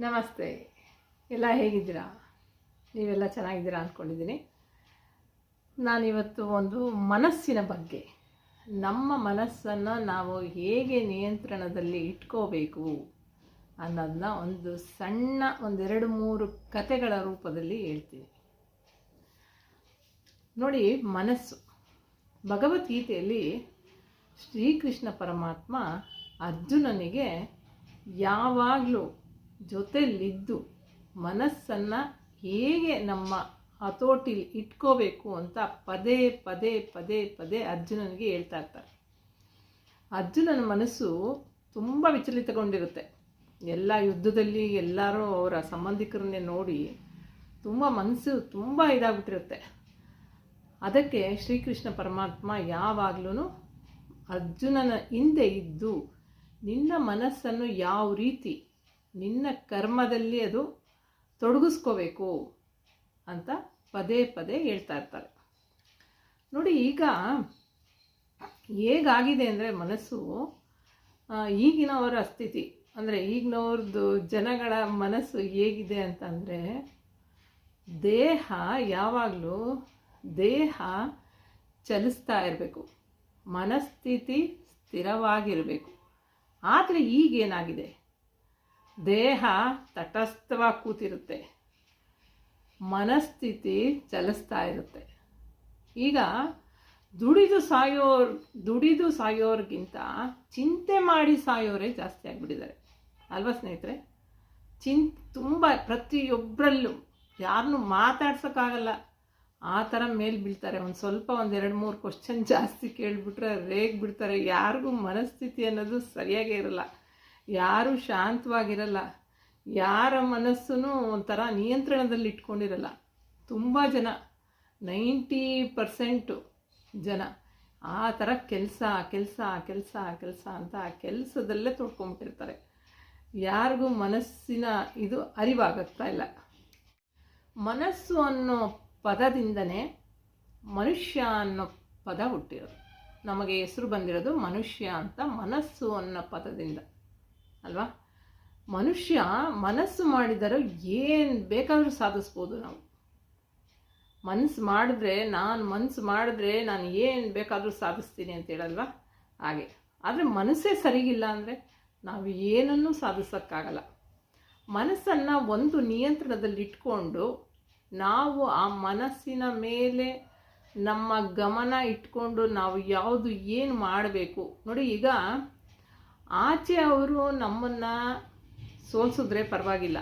ನಮಸ್ತೆ. ಎಲ್ಲ ಹೇಗಿದ್ದೀರಾ? ನೀವೆಲ್ಲ ಚೆನ್ನಾಗಿದ್ದೀರಾ ಅಂದ್ಕೊಂಡಿದ್ದೀನಿ. ನಾನಿವತ್ತು ಒಂದು ಮನಸ್ಸಿನ ಬಗ್ಗೆ. ನಮ್ಮ ಮನಸ್ಸನ್ನು ನಾವು ಹೇಗೆ ನಿಯಂತ್ರಣದಲ್ಲಿ ಇಟ್ಕೋಬೇಕು ಅನ್ನೋದನ್ನ ಒಂದು ಸಣ್ಣ ಒಂದೆರಡು ಮೂರು ಕತೆಗಳ ರೂಪದಲ್ಲಿ ಹೇಳ್ತೀನಿ. ನೋಡಿ, ಮನಸ್ಸು. ಭಗವದ್ಗೀತೆಯಲ್ಲಿ ಶ್ರೀಕೃಷ್ಣ ಪರಮಾತ್ಮ ಅರ್ಜುನನಿಗೆ ಯಾವಾಗಲೂ ಜೊತೆಲಿದ್ದು ಮನಸ್ಸನ್ನು ಹೇಗೆ ನಮ್ಮ ಹತೋಟಿಲಿ ಇಟ್ಕೋಬೇಕು ಅಂತ ಪದೇ ಪದೇ ಪದೇ ಪದೇ ಅರ್ಜುನನಿಗೆ ಹೇಳ್ತಾ ಇರ್ತಾರೆ. ಅರ್ಜುನನ ಮನಸ್ಸು ತುಂಬ ವಿಚಲಿತಗೊಂಡಿರುತ್ತೆ. ಎಲ್ಲ ಯುದ್ಧದಲ್ಲಿ ಎಲ್ಲರೂ ಅವರ ಸಂಬಂಧಿಕರನ್ನೇ ನೋಡಿ ತುಂಬ ಮನಸ್ಸು ತುಂಬ ಇದಾಗ್ಬಿಟ್ಟಿರುತ್ತೆ. ಅದಕ್ಕೆ ಶ್ರೀಕೃಷ್ಣ ಪರಮಾತ್ಮ ಯಾವಾಗಲೂ ಅರ್ಜುನನ ಹಿಂದೆ ಇದ್ದು ನಿನ್ನ ಮನಸ್ಸನ್ನು ಯಾವ ರೀತಿ ನಿನ್ನ ಕರ್ಮದಲ್ಲಿ ಅದು ತೊಡಗಿಸ್ಕೋಬೇಕು ಅಂತ ಪದೇ ಪದೇ ಹೇಳ್ತಾ ಇರ್ತಾರೆ. ನೋಡಿ, ಈಗ ಹೇಗಾಗಿದೆ ಅಂದರೆ ಮನಸ್ಸು ಈಗಿನವರ ಸ್ಥಿತಿ, ಅಂದರೆ ಈಗಿನವ್ರದ್ದು ಜನಗಳ ಮನಸ್ಸು ಹೇಗಿದೆ ಅಂತಂದರೆ, ದೇಹ ಯಾವಾಗಲೂ ದೇಹ ಚಲಿಸ್ತಾ ಇರಬೇಕು. ಮನಸ್ಥಿತಿ ಸ್ಥಿರವಾಗಿರಬೇಕು. ಆದರೆ ಈಗೇನಾಗಿದೆ? ದೇಹ ತಟಸ್ಥವಾಗಿ ಕೂತಿರುತ್ತೆ. ಮನಸ್ಥಿತಿ ಚಲಿಸ್ತಾ ಇರುತ್ತೆ. ಈಗ ದುಡಿದು ಸಾಯೋರ್, ದುಡಿದು ಸಾಯೋರ್ಗಿಂತ ಚಿಂತೆ ಮಾಡಿ ಸಾಯೋರೇ ಜಾಸ್ತಿ ಆಗಿಬಿಟ್ಟಿದ್ದಾರೆ. ಅಲ್ವಾ ಸ್ನೇಹಿತರೆ? ಚಿನ್ ತುಂಬ ಪ್ರತಿಯೊಬ್ಬರಲ್ಲೂ ಯಾರನ್ನೂ ಮಾತಾಡ್ಸೋಕ್ಕಾಗಲ್ಲ. ಆ ಥರ ಮೇಲೆ ಬೀಳ್ತಾರೆ. ಒಂದು ಸ್ವಲ್ಪ ಒಂದು ಎರಡು ಮೂರು ಕ್ವಶನ್ ಜಾಸ್ತಿ ಕೇಳಿಬಿಟ್ರೆ ರೇಗ್ ಬಿಡ್ತಾರೆ. ಯಾರಿಗೂ ಮನಸ್ಥಿತಿ ಅನ್ನೋದು ಸರಿಯಾಗೇ ಇರಲ್ಲ. ಯಾರೂ ಶಾಂತವಾಗಿರಲ್ಲ. ಯಾರ ಮನಸ್ಸೂ ಒಂಥರ ನಿಯಂತ್ರಣದಲ್ಲಿ ಇಟ್ಕೊಂಡಿರಲ್ಲ. ತುಂಬ ಜನ, ನೈಂಟಿ ಪರ್ಸೆಂಟು ಜನ ಆ ಥರ ಕೆಲಸ ಕೆಲಸ ಕೆಲಸ ಕೆಲಸ ಅಂತ ಆ ಕೆಲಸದಲ್ಲೇ ತೊಡ್ಕೊಂಬಿಟ್ಟಿರ್ತಾರೆ. ಯಾರಿಗೂ ಮನಸ್ಸಿನ ಇದು ಅರಿವಾಗುತ್ತಾ ಇಲ್ಲ. ಮನಸ್ಸು ಅನ್ನೋ ಪದದಿಂದನೇ ಮನುಷ್ಯ ಅನ್ನೋ ಪದ ಹುಟ್ಟಿರೋದು. ನಮಗೆ ಹೆಸರು ಬಂದಿರೋದು ಮನುಷ್ಯ ಅಂತ ಮನಸ್ಸು ಅನ್ನೋ ಪದದಿಂದ. ಅಲ್ವಾ? ಮನುಷ್ಯ ಮನಸ್ಸು ಮಾಡಿದರೆ ಏನು ಬೇಕಾದರೂ ಸಾಧಿಸ್ಬೋದು ನಾವು. ಮನಸ್ಸು ಮಾಡಿದ್ರೆ, ನಾನು ಮನಸ್ಸು ಮಾಡಿದ್ರೆ ನಾನು ಏನು ಬೇಕಾದರೂ ಸಾಧಿಸ್ತೀನಿ ಅಂತ ಹೇಳಲ್ವಾ? ಹಾಗೆ. ಆದರೆ ಮನಸ್ಸೇ ಸರಿಗಿಲ್ಲ ಅಂದರೆ ನಾವು ಏನನ್ನೂ ಸಾಧಿಸೋಕ್ಕಾಗಲ್ಲ. ಮನಸ್ಸನ್ನು ಒಂದು ನಿಯಂತ್ರಣದಲ್ಲಿ ಇಟ್ಕೊಂಡು ನಾವು ಆ ಮನಸ್ಸಿನ ಮೇಲೆ ನಮ್ಮ ಗಮನ ಇಟ್ಕೊಂಡು ನಾವು ಯಾವುದು ಏನು ಮಾಡಬೇಕು. ನೋಡಿ ಈಗ ಆಚೆ ಅವರು ನಮ್ಮನ್ನು ಸೋಲಿಸಿದ್ರೆ ಪರವಾಗಿಲ್ಲ.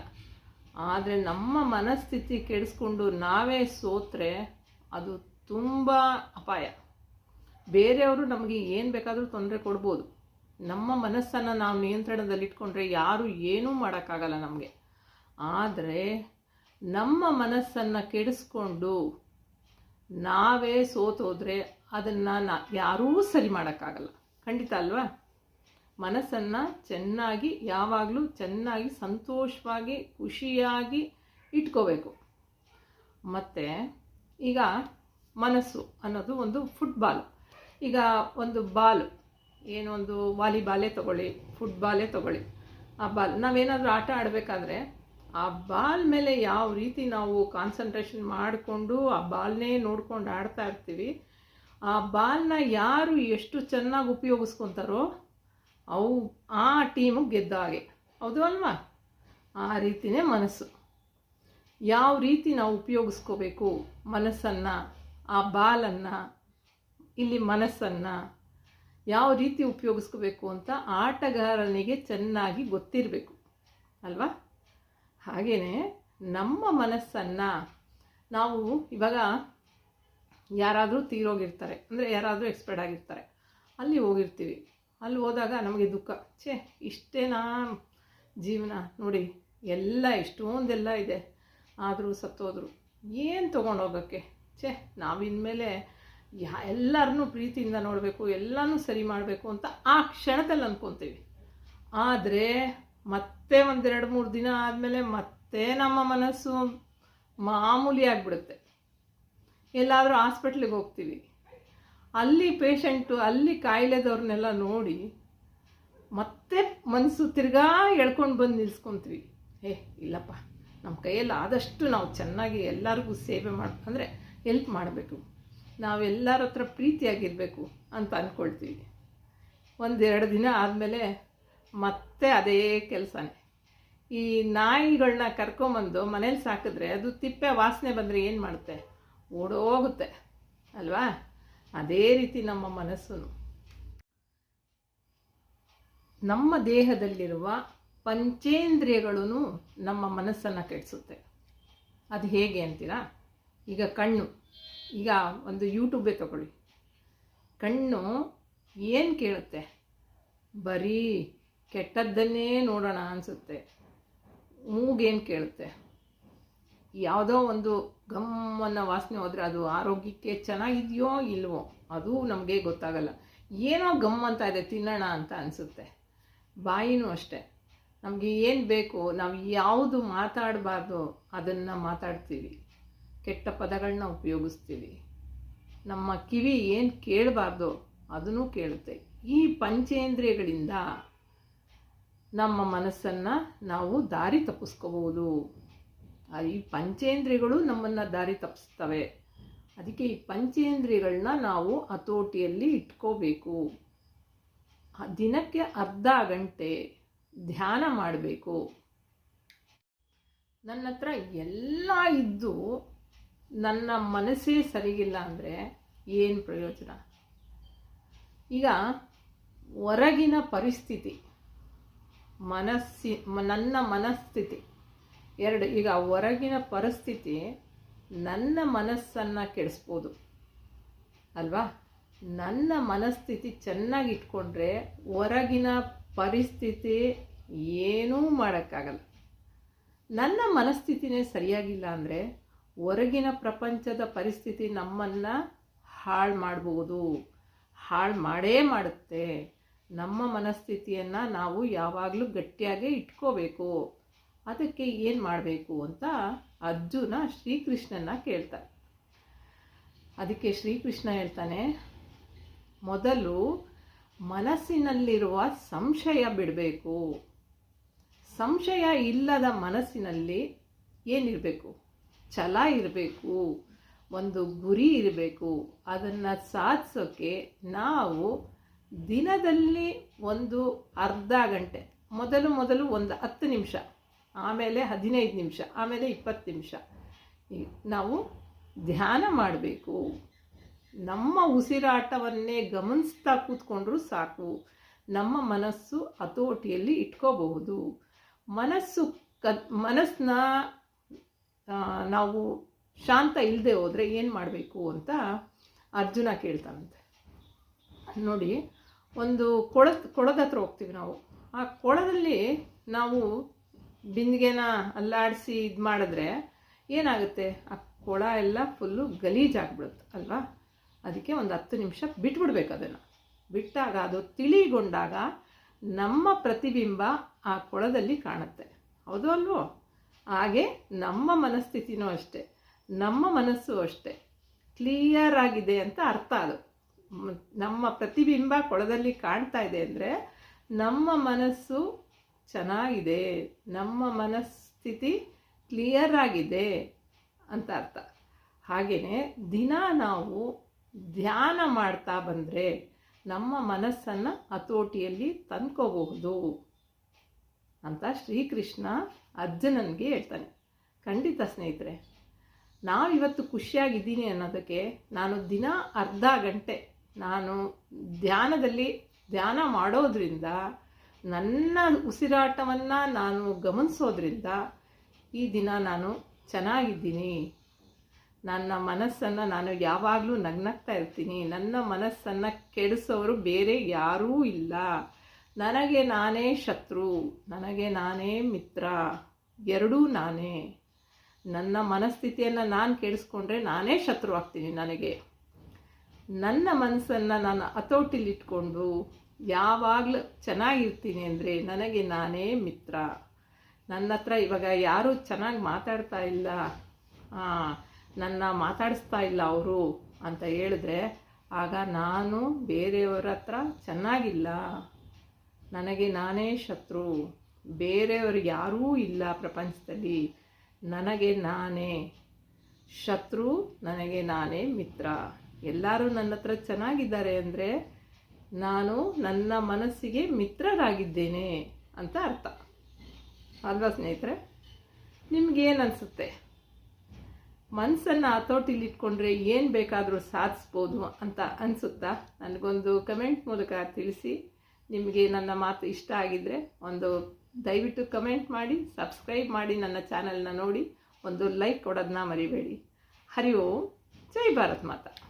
ಆದರೆ ನಮ್ಮ ಮನಸ್ಥಿತಿ ಕೆಡಿಸ್ಕೊಂಡು ನಾವೇ ಸೋತ್ರೆ ಅದು ತುಂಬ ಅಪಾಯ. ಬೇರೆಯವರು ನಮಗೆ ಏನು ಬೇಕಾದರೂ ತೊಂದರೆ ಕೊಡ್ಬೋದು. ನಮ್ಮ ಮನಸ್ಸನ್ನು ನಾವು ನಿಯಂತ್ರಣದಲ್ಲಿ ಇಟ್ಕೊಂಡ್ರೆ ಯಾರೂ ಏನೂ ಮಾಡೋಕ್ಕಾಗಲ್ಲ ನಮಗೆ. ಆದರೆ ನಮ್ಮ ಮನಸ್ಸನ್ನು ಕೆಡಿಸ್ಕೊಂಡು ನಾವೇ ಸೋತೋದ್ರೆ ಅದನ್ನು ನಾ ಯಾರೂ ಸರಿ ಮಾಡೋಕ್ಕಾಗಲ್ಲ. ಖಂಡಿತ ಅಲ್ವಾ? ಮನಸ್ಸನ್ನು ಚೆನ್ನಾಗಿ, ಯಾವಾಗಲೂ ಚೆನ್ನಾಗಿ, ಸಂತೋಷವಾಗಿ, ಖುಷಿಯಾಗಿ ಇಟ್ಕೋಬೇಕು. ಮತ್ತು ಈಗ ಮನಸ್ಸು ಅನ್ನೋದು ಒಂದು ಫುಟ್ಬಾಲ್ ಈಗ ಒಂದು ಬಾಲ್ ಏನೊಂದು ಒಂದು ವಾಲಿಬಾಲೇ ತಗೊಳ್ಳಿ ಫುಟ್ಬಾಲೇ ತಗೊಳ್ಳಿ. ಆ ಬಾಲ್ ನಾವೇನಾದರೂ ಆಟ ಆಡಬೇಕಾದ್ರೆ ಆ ಬಾಲ್ ಮೇಲೆ ಯಾವ ರೀತಿ ನಾವು ಕಾನ್ಸಂಟ್ರೇಷನ್ ಮಾಡಿಕೊಂಡು ಆ ಬಾಲ್ನೇ ನೋಡ್ಕೊಂಡು ಆಡ್ತಾ ಇರ್ತೀವಿ, ಆ ಬಾಲ್ನ ಯಾರು ಎಷ್ಟು ಚೆನ್ನಾಗಿ ಉಪಯೋಗಿಸ್ಕೊತಾರೋ ಅವು ಆ ಟೀಮು ಗೆದ್ದ ಹಾಗೆ. ಹೌದು ಅಲ್ವಾ? ಆ ರೀತಿನೇ ಮನಸ್ಸು. ಯಾವ ರೀತಿ ನಾವು ಉಪಯೋಗಿಸ್ಕೋಬೇಕು ಮನಸ್ಸನ್ನು, ಆ ಬಾಲನ್ನು, ಇಲ್ಲಿ ಮನಸ್ಸನ್ನು, ಯಾವ ರೀತಿ ಉಪಯೋಗಿಸ್ಕೋಬೇಕು ಅಂತ ಆಟಗಾರನಿಗೆ ಚೆನ್ನಾಗಿ ಗೊತ್ತಿರಬೇಕು. ಅಲ್ವಾ? ಹಾಗೆಯೇ ನಮ್ಮ ಮನಸ್ಸನ್ನು ನಾವು ಇವಾಗ ಯಾರಾದರೂ ತೀರೋಗಿರ್ತಾರೆ. ಅಂದರೆ ಯಾರಾದರೂ ಎಕ್ಸ್ಪೈರ್ಡ್ ಆಗಿರ್ತಾರೆ. ಅಲ್ಲಿ ಹೋಗಿರ್ತೀವಿ. ಅಲ್ಲಿ ಹೋದಾಗ ನಮಗೆ ದುಃಖ. ಛೇ ಇಷ್ಟೇನಾ ಜೀವನ ನೋಡಿ ಎಲ್ಲ ಇಷ್ಟೊಂದೆಲ್ಲ ಇದೆ. ಆದರೂ ಸತ್ತೋದ್ರು. ಏನು ತೊಗೊಂಡೋಗೋಕ್ಕೆ ಛೇ, ನಾವಿನ್ಮೇಲೆ ಯಾ, ಎಲ್ಲರನ್ನೂ ಪ್ರೀತಿಯಿಂದ ನೋಡಬೇಕು, ಎಲ್ಲನೂ ಸರಿ ಮಾಡಬೇಕು ಅಂತ ಆ ಕ್ಷಣದಲ್ಲಿ ಅಂದ್ಕೊತೀವಿ ಆದರೆ ಮತ್ತೆ ಒಂದೆರಡು ಮೂರು ದಿನ ಆದಮೇಲೆ ಮತ್ತೆ ನಮ್ಮ ಮನಸ್ಸು ಮಾಮೂಲಿ ಆಗಿಬಿಡುತ್ತೆ. ಎಲ್ಲಾದರೂ ಹಾಸ್ಪಿಟ್ಲಿಗೆ ಹೋಗ್ತೀವಿ. ಅಲ್ಲಿ ಪೇಷಂಟು ಅಲ್ಲಿ ಕಾಯಿಲೆದವ್ರನ್ನೆಲ್ಲ ನೋಡಿ ಮತ್ತೆ ಮನಸ್ಸು ತಿರ್ಗಾ ಎಳ್ಕೊಂಡು ಬಂದು ನಿಲ್ಸ್ಕೊತೀವಿ. ಏ, ಇಲ್ಲಪ್ಪ ನಮ್ಮ ಕೈಯಲ್ಲಿ ಆದಷ್ಟು ನಾವು ಚೆನ್ನಾಗಿ ಎಲ್ಲರಿಗೂ ಸೇವೆ ಮಾಡಿ, ಅಂದರೆ ಹೆಲ್ಪ್ ಮಾಡಬೇಕು. ನಾವೆಲ್ಲರ ಹತ್ರ ಪ್ರೀತಿಯಾಗಿರಬೇಕು ಅಂತ ಅಂದ್ಕೊಳ್ತೀವಿ ಒಂದೆರಡು ದಿನ ಆದಮೇಲೆ ಮತ್ತೆ ಅದೇ ಕೆಲಸನೇ. ಈ ನಾಯಿಗಳನ್ನ ಕರ್ಕೊಂಬಂದು ಮನೇಲಿ ಸಾಕಿದ್ರೆ ಅದು ತಿಪ್ಪೆ ವಾಸನೆ ಬಂದರೆ ಏನು ಮಾಡುತ್ತೆ? ಓಡೋಗುತ್ತೆ. ಅಲ್ವಾ? ಅದೇ ರೀತಿ ನಮ್ಮ ಮನಸ್ಸು. ನಮ್ಮ ದೇಹದಲ್ಲಿರುವ ಪಂಚೇಂದ್ರಿಯಗಳೂ ನಮ್ಮ ಮನಸ್ಸನ್ನು ಕೆಡಿಸುತ್ತೆ. ಅದು ಹೇಗೆ ಅಂತೀರಾ? ಈಗ ಕಣ್ಣು. ಈಗ ಒಂದು ಯೂಟ್ಯೂಬೇ ತಗೊಳ್ಳಿ. ಕಣ್ಣು ಏನು ಕೇಳುತ್ತೆ? ಬರೀ ಕೆಟ್ಟದ್ದನ್ನೇ ನೋಡೋಣ ಅನಿಸುತ್ತೆ. ಮೂಗೇನು ಕೇಳುತ್ತೆ? ಯಾವುದೋ ಒಂದು ಗಮ್ಮನ್ನ ವಾಸನೆ ಹೋದರೆ ಅದು ಆರೋಗ್ಯಕ್ಕೆ ಚೆನ್ನಾಗಿದೆಯೋ ಇಲ್ವೋ, ಅದು ನಮಗೆ ಗೊತ್ತಾಗಲ್ಲ. ಏನೋ ಗಮ್ ಅಂತ ಇದೆ, ತಿನ್ನೋಣ ಅಂತ ಅನಿಸುತ್ತೆ. ಬಾಯಿನೂ ಅಷ್ಟೆ. ನಮಗೆ ಏನು ಬೇಕು, ನಾವು ಯಾವುದು ಮಾತಾಡಬಾರ್ದು ಅದನ್ನು ಮಾತಾಡ್ತೀವಿ. ಕೆಟ್ಟ ಪದಗಳನ್ನ ಉಪಯೋಗಿಸ್ತೀವಿ. ನಮ್ಮ ಕಿವಿ ಏನು ಕೇಳಬಾರ್ದು ಅದನ್ನು ಕೇಳುತ್ತೆ. ಈ ಪಂಚೇಂದ್ರಿಯಗಳಿಂದ ನಮ್ಮ ಮನಸ್ಸನ್ನು ನಾವು ದಾರಿ ತಪ್ಪಿಸ್ಕೋಬಹುದು. ಈ ಪಂಚೇಂದ್ರಿಯಗಳು ನಮ್ಮನ್ನು ದಾರಿ ತಪ್ಪಿಸ್ತವೆ. ಅದಕ್ಕೆ ಈ ಪಂಚೇಂದ್ರಿಯಗಳನ್ನ ನಾವು ಹತೋಟಿಯಲ್ಲಿ ಇಟ್ಕೋಬೇಕು. ದಿನಕ್ಕೆ ಅರ್ಧ ಗಂಟೆ ಧ್ಯಾನ ಮಾಡಬೇಕು. ನನ್ನ ಹತ್ರ ಎಲ್ಲ ಇದ್ದು ನನ್ನ ಮನಸ್ಸೇ ಸರಿಗಿಲ್ಲ ಅಂದರೆ ಏನು ಪ್ರಯೋಜನ? ಈಗ ಹೊರಗಿನ ಪರಿಸ್ಥಿತಿ, ಮನಸ್ಸಿ ನನ್ನ ಮನಸ್ಥಿತಿ. ಎರಡು, ಈಗ ಹೊರಗಿನ ಪರಿಸ್ಥಿತಿ ನನ್ನ ಮನಸ್ಸನ್ನು ಕೆಡಿಸ್ಬೋದು. ಅಲ್ವಾ? ನನ್ನ ಮನಸ್ಥಿತಿ ಚೆನ್ನಾಗಿ ಇಟ್ಕೊಂಡ್ರೆ ಹೊರಗಿನ ಪರಿಸ್ಥಿತಿ ಏನೂ ಮಾಡೋಕ್ಕಾಗಲ್ಲ. ನನ್ನ ಮನಸ್ಥಿತಿನೇ ಸರಿಯಾಗಿಲ್ಲ ಅಂದರೆ ಹೊರಗಿನ ಪ್ರಪಂಚದ ಪರಿಸ್ಥಿತಿ ನಮ್ಮನ್ನು ಹಾಳು ಮಾಡಬಹುದು ಹಾಳು ಮಾಡೇ ಮಾಡುತ್ತೆ. ನಮ್ಮ ಮನಸ್ಥಿತಿಯನ್ನು ನಾವು ಯಾವಾಗಲೂ ಗಟ್ಟಿಯಾಗೇ ಇಟ್ಕೋಬೇಕು. ಅದಕ್ಕೆ ಏನು ಮಾಡಬೇಕು ಅಂತ ಅರ್ಜುನ ಶ್ರೀಕೃಷ್ಣನ ಕೇಳ್ತಾನೆ. ಅದಕ್ಕೆ ಶ್ರೀಕೃಷ್ಣ ಹೇಳ್ತಾನೆ, ಮೊದಲು ಮನಸ್ಸಿನಲ್ಲಿರುವ ಸಂಶಯ ಬಿಡಬೇಕು. ಸಂಶಯ ಇಲ್ಲದ ಮನಸ್ಸಿನಲ್ಲಿ ಏನಿರಬೇಕು? ಛಲ ಇರಬೇಕು, ಒಂದು ಗುರಿ ಇರಬೇಕು. ಅದನ್ನು ಸಾಧಿಸೋಕ್ಕೆ ನಾವು ದಿನದಲ್ಲಿ ಒಂದು ಅರ್ಧ ಗಂಟೆ, ಮೊದಲು ಮೊದಲು ಒಂದು ಹತ್ತು ನಿಮಿಷ. ಆಮೇಲೆ ಹದಿನೈದು ನಿಮಿಷ, ಆಮೇಲೆ ಇಪ್ಪತ್ತು ನಿಮಿಷ. ನಾವು ಧ್ಯಾನ ಮಾಡಬೇಕು. ನಮ್ಮ ಉಸಿರಾಟವನ್ನೇ ಗಮನಿಸ್ತಾ ಕೂತ್ಕೊಂಡ್ರೂ ಸಾಕು. ನಮ್ಮ ಮನಸ್ಸು ಹತೋಟಿಯಲ್ಲಿ ಇಟ್ಕೋಬಹುದು. ಮನಸ್ಸು ಕ ಮನಸ್ಸನ್ನ ನಾವು ಶಾಂತ ಇಲ್ಲದೆ ಹೋದರೆ ಏನು ಮಾಡಬೇಕು ಅಂತ ಅರ್ಜುನ ಕೇಳ್ತಾನಂತೆ. ನೋಡಿ, ಒಂದು ಕೊಳದ ಕೊಳದ ಹತ್ರ ಹೋಗ್ತೀವಿ ನಾವು. ಆ ಕೊಳದಲ್ಲಿ ನಾವು ಬಿಂದಿಗೆನ ಅಲ್ಲಾಡಿಸಿ ಇದು ಮಾಡಿದ್ರೆ ಏನಾಗುತ್ತೆ? ಆ ಕೊಳ ಎಲ್ಲ ಫುಲ್ಲು ಗಲೀಜಾಗ್ಬಿಡುತ್ತೆ ಅಲ್ವಾ? ಅದಕ್ಕೆ ಒಂದು ಹತ್ತು ನಿಮಿಷ ಬಿಟ್ಬಿಡ್ಬೇಕು ಅದನ್ನು. ಬಿಟ್ಟಾಗ ಅದು ತಿಳಿಗೊಂಡಾಗ ನಮ್ಮ ಪ್ರತಿಬಿಂಬ ಆ ಕೊಳದಲ್ಲಿ ಕಾಣುತ್ತೆ. ಹೌದು ಅಲ್ವೋ? ಹಾಗೆ ನಮ್ಮ ಮನಸ್ಥಿತಿನೂ ಅಷ್ಟೆ. ನಮ್ಮ ಮನಸ್ಸು ಅಷ್ಟೆ. ಕ್ಲಿಯರ್ ಆಗಿದೆ ಅಂತ ಅರ್ಥ ಅದು. ನಮ್ಮ ಪ್ರತಿಬಿಂಬ ಕೊಳದಲ್ಲಿ ಕಾಣ್ತಾ ಇದೆ ಅಂದರೆ ನಮ್ಮ ಮನಸ್ಸು ಚೆನ್ನಾಗಿದೆ, ನಮ್ಮ ಮನಸ್ಥಿತಿ ಕ್ಲಿಯರ್ ಆಗಿದೆ ಅಂತ ಅರ್ಥ. ಹಾಗೆಯೇ ದಿನ ನಾವು ಧ್ಯಾನ ಮಾಡ್ತಾ ಬಂದರೆ ನಮ್ಮ ಮನಸ್ಸನ್ನು ಹತೋಟಿಯಲ್ಲಿ ತಂದ್ಕೋಬಹುದು ಅಂತ ಶ್ರೀಕೃಷ್ಣ ಅರ್ಜುನನಿಗೆ ಹೇಳ್ತಾನೆ. ಖಂಡಿತ ಸ್ನೇಹಿತರೆ ನಾವಿವತ್ತು ಖುಷಿಯಾಗಿದ್ದೀನಿ ಅನ್ನೋದಕ್ಕೆ ನಾನು ದಿನ ಅರ್ಧ ಗಂಟೆ ನಾನು ಧ್ಯಾನದಲ್ಲಿ ಧ್ಯಾನ ಮಾಡೋದ್ರಿಂದ ನನ್ನ ಉಸಿರಾಟವನ್ನು ನಾನು ಗಮನಿಸೋದ್ರಿಂದ ಈ ದಿನ ನಾನು ಚೆನ್ನಾಗಿದ್ದೀನಿ. ನನ್ನ ಮನಸ್ಸನ್ನು ನಾನು ಯಾವಾಗಲೂ ನಗ್ನಗ್ತಾ ಇರ್ತೀನಿ. ನನ್ನ ಮನಸ್ಸನ್ನು ಕೆಡಿಸೋರು ಬೇರೆ ಯಾರೂ ಇಲ್ಲ. ನನಗೆ ನಾನೇ ಶತ್ರು. ನನಗೆ ನಾನೇ ಮಿತ್ರ. ಎರಡೂ ನಾನೇ. ನನ್ನ ಮನಸ್ಥಿತಿಯನ್ನು ನಾನು ಕೆಡಿಸ್ಕೊಂಡ್ರೆ ನಾನೇ ಶತ್ರು ಆಗ್ತೀನಿ ನನಗೆ. ನನ್ನ ಮನಸ್ಸನ್ನು ನಾನು ಹತೋಟಿಲಿಟ್ಕೊಂಡು ಯಾವಾಗಲೂ ಚೆನ್ನಾಗಿರ್ತೀನಿ ಅಂದರೆ ನನಗೆ ನಾನೇ ಮಿತ್ರ. ನನ್ನ ಹತ್ರ ಇವಾಗ ಯಾರೂ ಚೆನ್ನಾಗಿ ಮಾತಾಡ್ತಾ ಇಲ್ಲ. ನನ್ನ ಮಾತಾಡಿಸ್ತಾ ಇಲ್ಲ ಅವರು ಅಂತ ಹೇಳಿದ್ರೆ, ಆಗ ನಾನು ಬೇರೆಯವರ ಹತ್ರ ಚೆನ್ನಾಗಿಲ್ಲ. ನನಗೆ ನಾನೇ ಶತ್ರು. ಬೇರೆಯವರು ಯಾರೂ ಇಲ್ಲ ಪ್ರಪಂಚದಲ್ಲಿ. ನನಗೆ ನಾನೇ ಶತ್ರು, ನನಗೆ ನಾನೇ ಮಿತ್ರ. ಎಲ್ಲರೂ ನನ್ನ ಹತ್ರ ಚೆನ್ನಾಗಿದ್ದಾರೆ ಅಂದರೆ ನಾನು ನನ್ನ ಮನಸ್ಸಿಗೆ ಮಿತ್ರರಾಗಿದ್ದೇನೆ ಅಂತ ಅರ್ಥ. ಅಲ್ವಾ ಸ್ನೇಹಿತರೆ? ನಿಮ್ಗೇನು ಅನಿಸುತ್ತೆ? ಮನಸ್ಸನ್ನು ಹತೋಟಿಲಿಟ್ಕೊಂಡ್ರೆ ಏನು ಬೇಕಾದರೂ ಸಾಧಿಸ್ಬೋದು ಅಂತ ಅನಿಸುತ್ತಾ? ನನಗೊಂದು ಕಮೆಂಟ್ ಮೂಲಕ ತಿಳಿಸಿ. ನಿಮಗೆ ನನ್ನ ಮಾತು ಇಷ್ಟ ಆಗಿದ್ದರೆ ಒಂದು ದಯವಿಟ್ಟು ಕಮೆಂಟ್ ಮಾಡಿ, ಸಬ್ಸ್ಕ್ರೈಬ್ ಮಾಡಿ ನನ್ನ ಚಾನಲ್ನ ನೋಡಿ. ಒಂದು ಲೈಕ್ ಕೊಡೋದನ್ನ ಮರಿಬೇಡಿ. ಹರಿ ಓಂ. ಜೈ ಭಾರತ್ ಮಾತಾ.